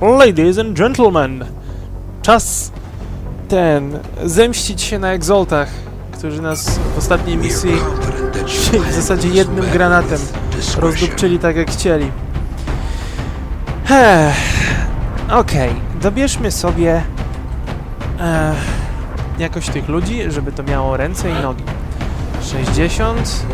Ladies and gentlemen, czas ten zemścić się na egzoltach, którzy nas w ostatniej misji w zasadzie jednym granatem rozdupczyli tak jak chcieli. Okej, dobierzmy sobie e, jakoś tych ludzi, żeby to miało ręce i nogi. 60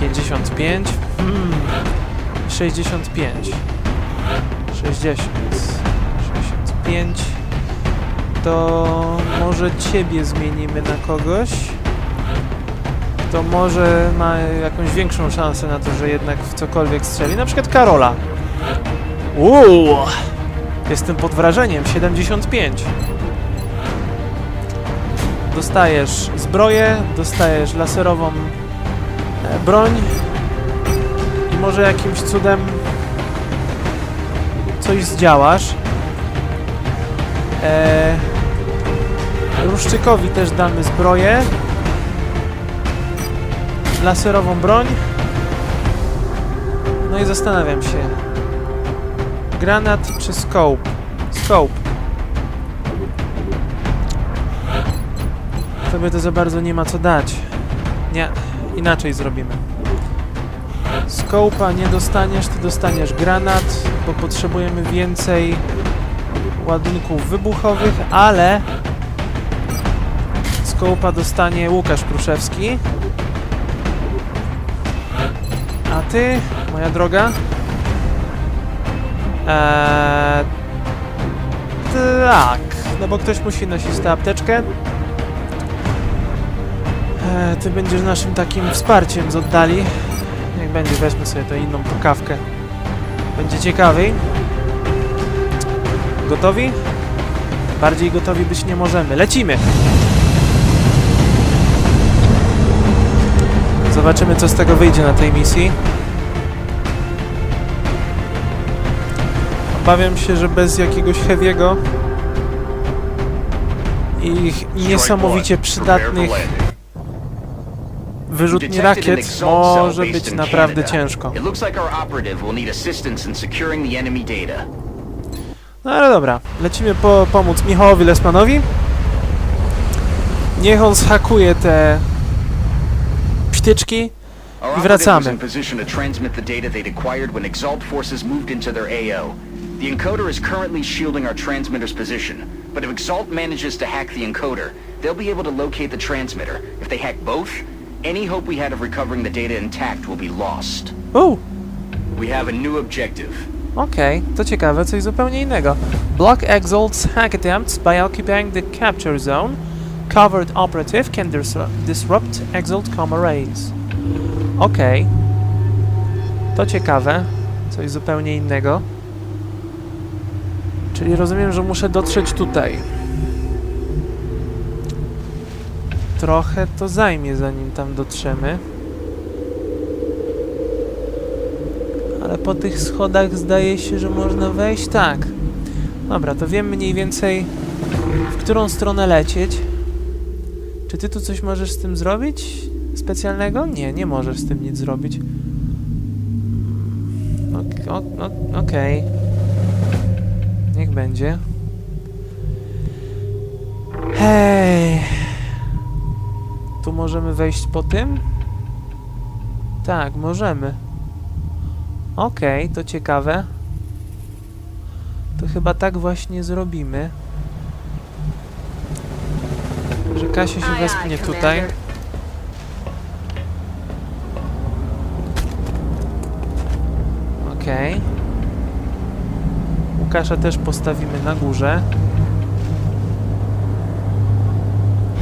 55 hmm, 65 60 65 to może ciebie zmienimy na kogoś to może ma jakąś większą szansę na to, że jednak w cokolwiek strzeli. Na przykład Karola. Uuu! Jestem pod wrażeniem. 75. Dostajesz zbroję, dostajesz laserową e, broń i może jakimś cudem coś zdziałasz. E, Ruszczykowi też damy zbroję laserową broń. No i zastanawiam się. Granat czy scope? Scope. Tobie to za bardzo nie ma co dać. Nie, inaczej zrobimy. Scope'a nie dostaniesz, ty dostaniesz granat, bo potrzebujemy więcej ładunków wybuchowych, ale Scope'a dostanie Łukasz Pruszewski. A ty, moja droga? Eee, tak, no bo ktoś musi nosić tę apteczkę. Eee, ty będziesz naszym takim wsparciem z oddali. Niech będzie, weźmy sobie tę inną pokawkę. Będzie ciekawiej. Gotowi? Bardziej gotowi być nie możemy. Lecimy! Zobaczymy, co z tego wyjdzie na tej misji. Obawiam się, że bez jakiegoś heavy'ego i niesamowicie przydatnych wyrzutni rakiet może być naprawdę ciężko. No ale dobra, lecimy po pomóc Michałowi Lesmanowi. Niech on zhakuje te pśtyczki. Our I wracamy. The encoder is currently shielding our transmitter's position, but if Exalt manages to hack the encoder, they'll be able to locate the transmitter. If they hack both, any hope we had of recovering the data intact will be lost. Uuu, We have a new objective. okej, to ciekawe, coś zupełnie innego. Block Exalt's hack attempts by occupying the capture zone. Covered operative can dis disrupt Exalt com arrays. Okej. To ciekawe. Coś zupełnie innego. Czyli rozumiem, że muszę dotrzeć tutaj. Trochę to zajmie, zanim tam dotrzemy. Ale po tych schodach zdaje się, że można wejść. Tak. Dobra, to wiem mniej więcej, w którą stronę lecieć. Czy ty tu coś możesz z tym zrobić? Specjalnego? Nie, nie możesz z tym nic zrobić. Okej. Niech będzie. Hej. Tu możemy wejść po tym? Tak, możemy. Okej, to ciekawe. To chyba tak właśnie zrobimy. Że Kasia się wespnie tutaj. Okej. Łukasza też postawimy na górze.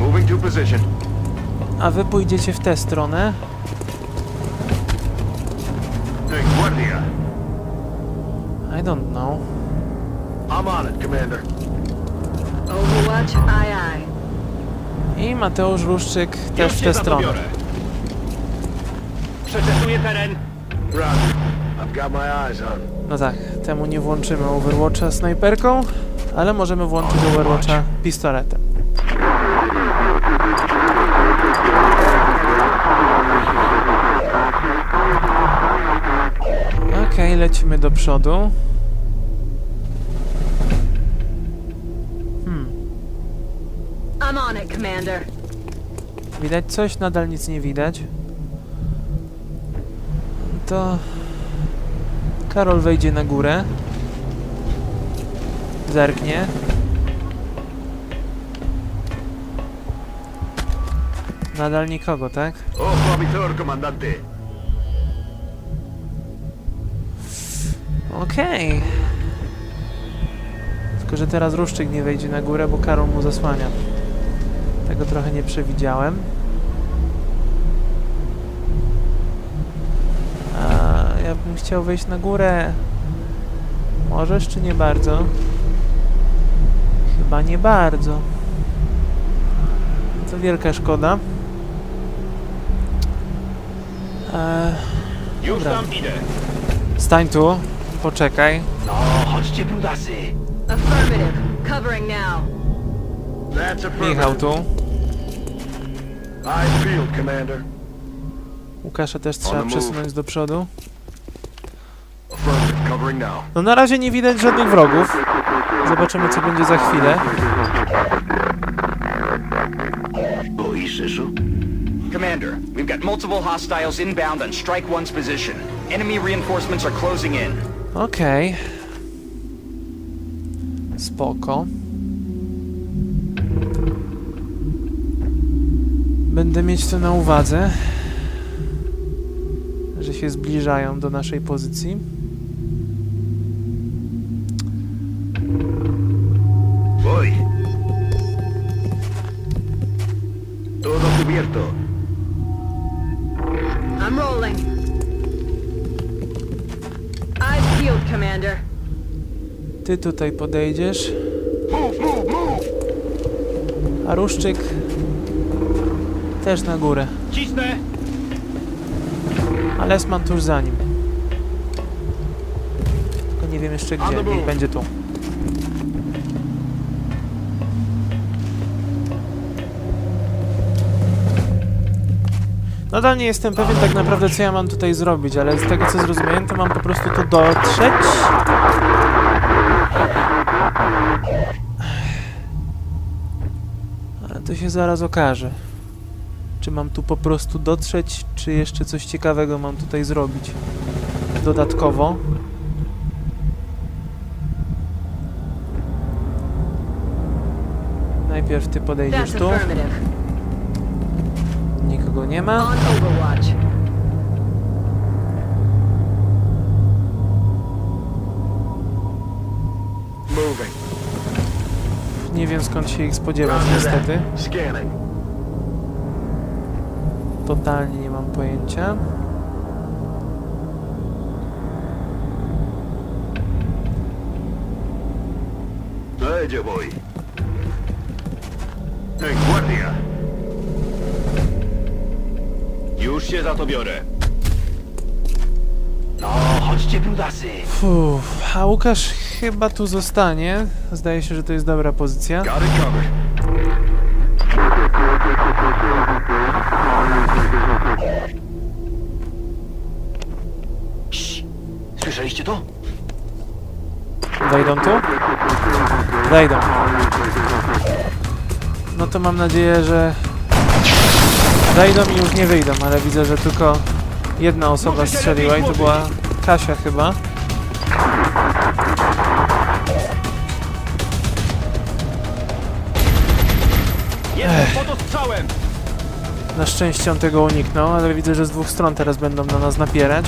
Moving to position. A wy pójdziecie w tę stronę. I don't know. I'm on it, Commander. Overwatch, aye aye. I Mateusz Ruszczyk też w tę stronę. Przetestuję teren. Roger. I've got my eyes on. No tak, temu nie włączymy Overwatcha snajperką, ale możemy włączyć Overwatcha pistoletem. lecimy do przodu. Hmm. I'm on it, Commander. Widać coś? Nadal nic nie widać. To... Karol wejdzie na górę. Zerknie. Nadal nikogo, tak? O, oh, komandante. Okej. Tylko, że teraz Ruszczyk nie wejdzie na górę, bo Karol mu zasłania. Tego trochę nie przewidziałem. A ja bym chciał wejść na górę. Możesz, czy nie bardzo? Chyba nie bardzo. To wielka szkoda. Eee, Już tam idę. stań tu, poczekaj. No, chodźcie, brudasy. Affirmative. Covering now. That's affirmative. Michał tu. Peeled, Commander. Łukasza też trzeba przesunąć do przodu. No na razie nie widać żadnych wrogów. Zobaczymy co będzie za chwilę. Commander, we've got multiple hostiles inbound on Strike One's position. Enemy reinforcements are closing in. Okej. Spoko. Będę mieć to na uwadze, że się zbliżają do naszej pozycji. Ty tutaj podejdziesz, a Ruszczyk też na górę. Cisnę! A Lesman tuż za nim. Tylko nie wiem jeszcze gdzie. Niech będzie tu. Nadal nie jestem pewien tak naprawdę co ja mam tutaj zrobić, ale z tego co zrozumiałem to mam po prostu tu dotrzeć. Ale to się zaraz okaże. Czy mam tu po prostu dotrzeć, czy jeszcze coś ciekawego mam tutaj zrobić dodatkowo? Najpierw ty podejdziesz tu, nikogo nie ma. Moving. Nie wiem skąd się ich spodziewać niestety. Totalnie nie mam pojęcia. Voy. En guardia. Już się za to biorę. No, chodźcie, brudasy. Uff, a Łukasz chyba tu zostanie. Zdaje się, że to jest dobra pozycja. Słyszeliście to? Wejdą tu? Wejdą. No to mam nadzieję, że wejdą i już nie wyjdą, ale widzę, że tylko jedna osoba strzeliła i to była Kasia chyba. Na szczęście on tego uniknął, ale widzę, że z dwóch stron teraz będą na nas napierać.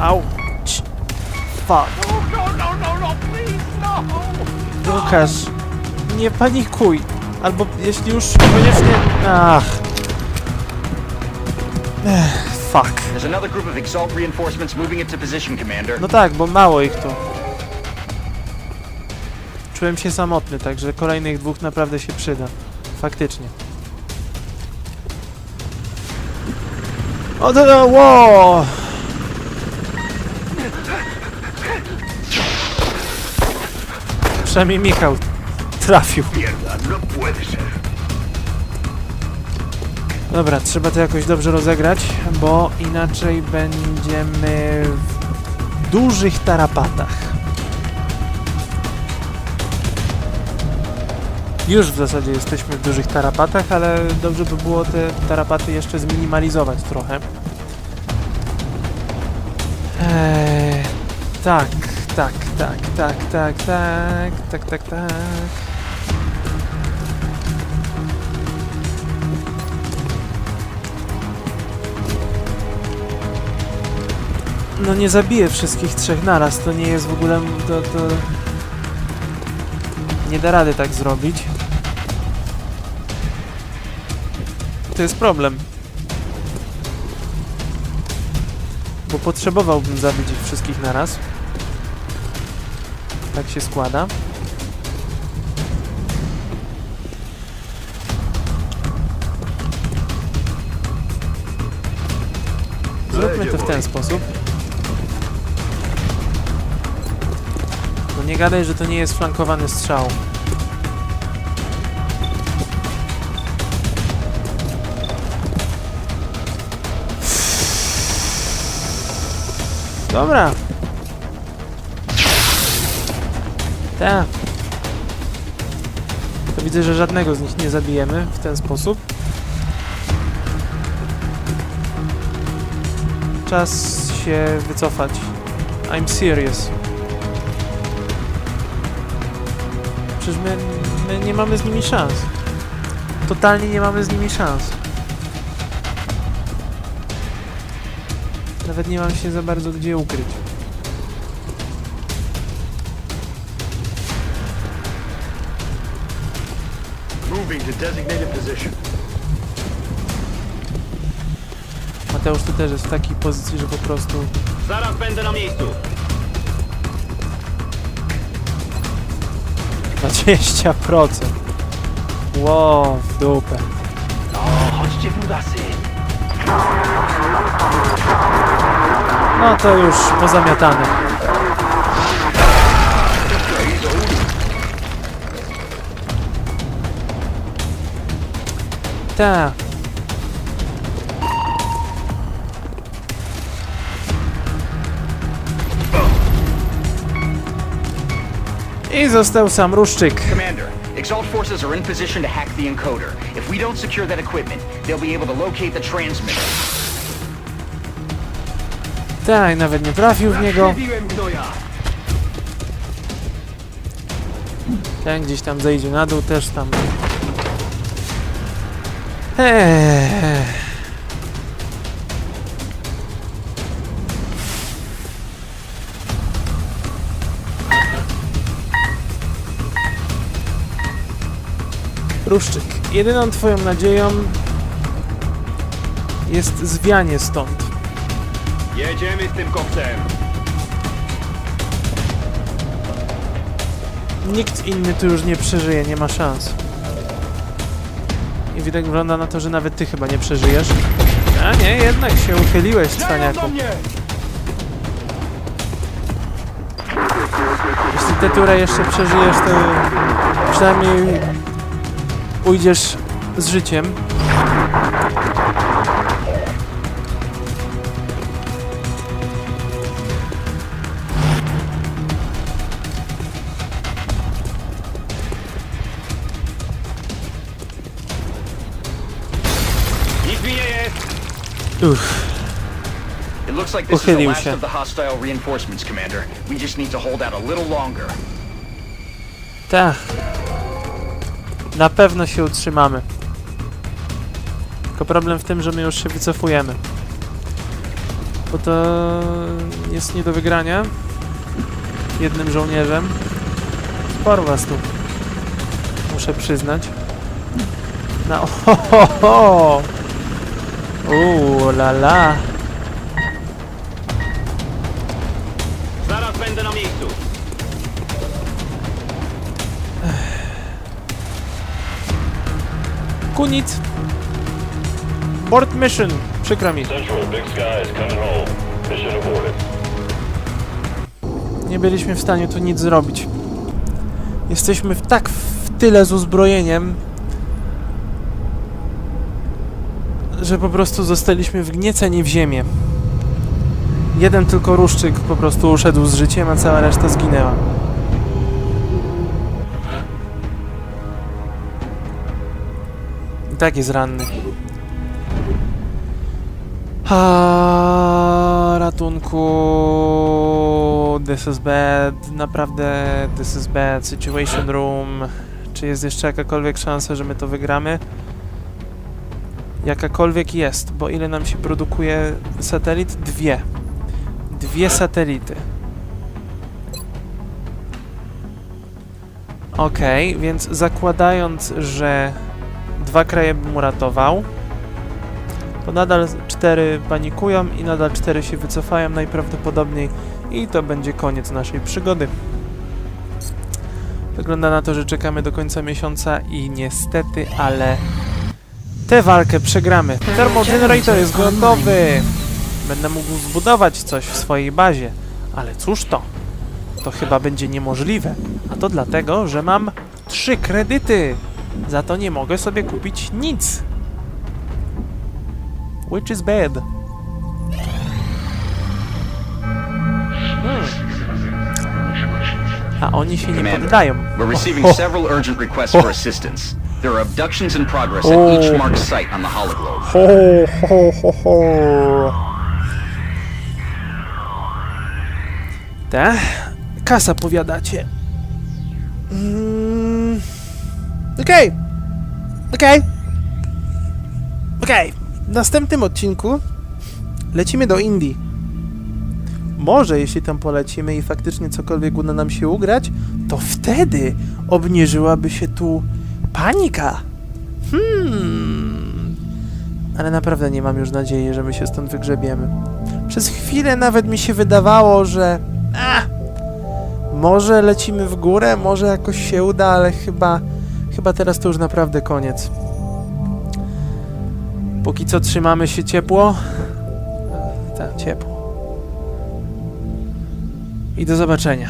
Au! Ć. Fuck. No, no, no! Łukasz, nie panikuj. Albo jeśli już koniecznie... Ach. Ech, fuck. No tak, bo mało ich tu. Czułem się samotny, także kolejnych dwóch naprawdę się przyda. Faktycznie. O, no, no, wow! Przynajmniej Michał trafił. Dobra, trzeba to jakoś dobrze rozegrać, bo inaczej będziemy w dużych tarapatach. Już w zasadzie jesteśmy w dużych tarapatach, ale dobrze by było te tarapaty jeszcze zminimalizować trochę. Eee, tak, tak, tak, tak, tak, tak, tak, tak, tak. No nie zabiję wszystkich trzech naraz, to nie jest w ogóle... to... to... Nie da rady tak zrobić. To jest problem. Bo potrzebowałbym zabić ich wszystkich naraz. Tak się składa. Zróbmy to w ten sposób. No nie gadaj, że to nie jest flankowany strzał. Dobra. Tak. To widzę, że żadnego z nich nie zabijemy w ten sposób. Czas się wycofać. I'm serious. Przecież my, my nie mamy z nimi szans. Totalnie nie mamy z nimi szans. Nawet nie mam się za bardzo gdzie ukryć. Moving to designated position. Mateusz tu też jest w takiej pozycji, że po prostu Zaraz będę na miejscu. 20%. Wow, w dupę. Chodźcie, brudasy. No to już pozamiatane. Tak. I został sam Ruszczyk. Exalt forces are in position to hack the encoder. If we don't secure that equipment, they'll be able to locate the transmitter. Tak, nawet nie trafił w niego. Ten gdzieś tam zejdzie na dół, też tam. Eee. Ruszczyk, jedyną twoją nadzieją jest zwianie stąd. Jedziemy z tym kopcem. Nikt inny tu już nie przeżyje, nie ma szans. I widać wygląda na to, że nawet ty chyba nie przeżyjesz. A nie, jednak się uchyliłeś, cwaniaku. Jeśli tę turę jeszcze przeżyjesz, to przynajmniej ujdziesz z życiem. Uff. It looks like this is the Uchylił last się. of the hostile reinforcements, Commander. We just need to hold out a little longer. Tak. Na pewno się utrzymamy. Tylko problem w tym, że my już się wycofujemy. Bo to jest nie do wygrania. Jednym żołnierzem. Sporo was tu. Muszę przyznać. Na ohohoho! Uuu, la la. Zaraz będę na miejscu. Kunic! Board mission! Przykro mi. Central, Big Sky is coming home. Mission aborted. Nie byliśmy w stanie tu nic zrobić. Jesteśmy w tak w tyle z uzbrojeniem, że po prostu zostaliśmy wgnieceni w ziemię. Jeden tylko ruszczyk po prostu uszedł z życiem, a cała reszta zginęła. I tak jest ranny. A, ratunku. This is bad. Naprawdę, this is bad. Situation room. Czy jest jeszcze jakakolwiek szansa, że my to wygramy? Jakakolwiek jest, bo ile nam się produkuje satelit? Dwie. Dwie satelity. Okej, więc zakładając, że dwa kraje bym uratował, to nadal cztery panikują i nadal cztery się wycofają najprawdopodobniej i to będzie koniec naszej przygody. Wygląda na to, że czekamy do końca miesiąca i niestety, ale tę walkę przegramy. Thermogenerator jest gotowy! Będę mógł zbudować coś w swojej bazie, ale cóż to? To chyba będzie niemożliwe. A to dlatego, że mam trzy kredyty. Za to nie mogę sobie kupić nic. Which is bad. Hmm. A oni się nie poddają. We're receiving several urgent requests for assistance. There are abductions in progress at Oh. each marked site on the hologlobe. Ho, ho, ho, ho. Kasa powiadacie. Mm. Okej. Okej. Okej. W następnym odcinku lecimy do Indii. Może jeśli tam polecimy i faktycznie cokolwiek uda nam się ugrać, to wtedy obniżyłaby się tu panika. Hmm. Ale naprawdę nie mam już nadziei, że my się stąd wygrzebiemy. Przez chwilę nawet mi się wydawało, że. Może lecimy w górę, może jakoś się uda, ale chyba. Chyba teraz to już naprawdę koniec. Póki co trzymamy się ciepło. E, Tak, ciepło. I do zobaczenia.